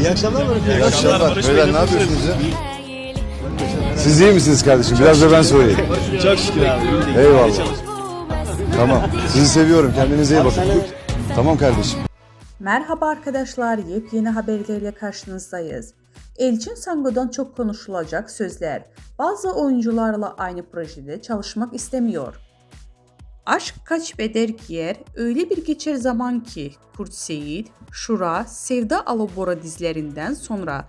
İyi akşamlar Barış Bey. İyi akşamlar. Barış Bey, Beyler ne yapıyorsunuz ya? Siz iyi misiniz kardeşim? Biraz da ben sorayım. Çok şükür abi. Eyvallah. Tamam. Sizi seviyorum. Kendinize iyi bakın. Tamam kardeşim. Merhaba arkadaşlar, yepyeni haberlerle karşınızdayız. Elçin Sango'dan çok konuşulacak sözler. Bazı oyuncularla aynı projede çalışmak istemiyor. Aşk kaç beder giyer, öyle bir geçer zaman ki Kurt Seyit, Şura, Sevda Alobora dizilerinden sonra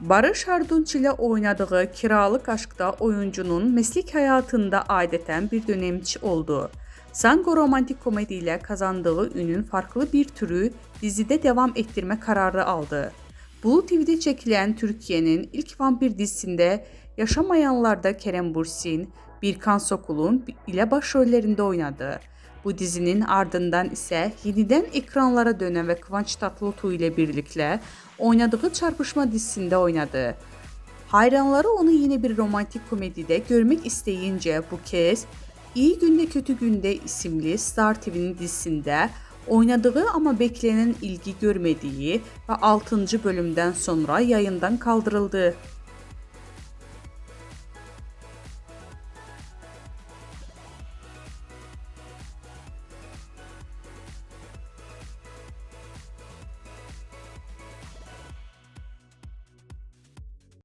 Barış Arduç ile oynadığı Kiralık Aşk'ta oyuncunun meslek hayatında adeten bir dönemçi oldu. Sango romantik komediyle kazandığı ünün farklı bir türü dizide devam ettirme kararı aldı. Blue TV'de çekilen Türkiye'nin ilk vampir dizisinde Yaşamayanlar'da Kerem Bursin, Birkan Sokul'un ile başrollerinde oynadı. Bu dizinin ardından ise yeniden ekranlara dönen ve Kıvanç Tatlıtuğ ile birlikte oynadığı Çarpışma dizisinde oynadı. Hayranları onu yine bir romantik komedide görmek isteyince bu kez İyi Günde Kötü Günde isimli Star TV'nin dizisinde oynadığı ama beklenen ilgi görmediği ve 6. bölümden sonra yayından kaldırıldı.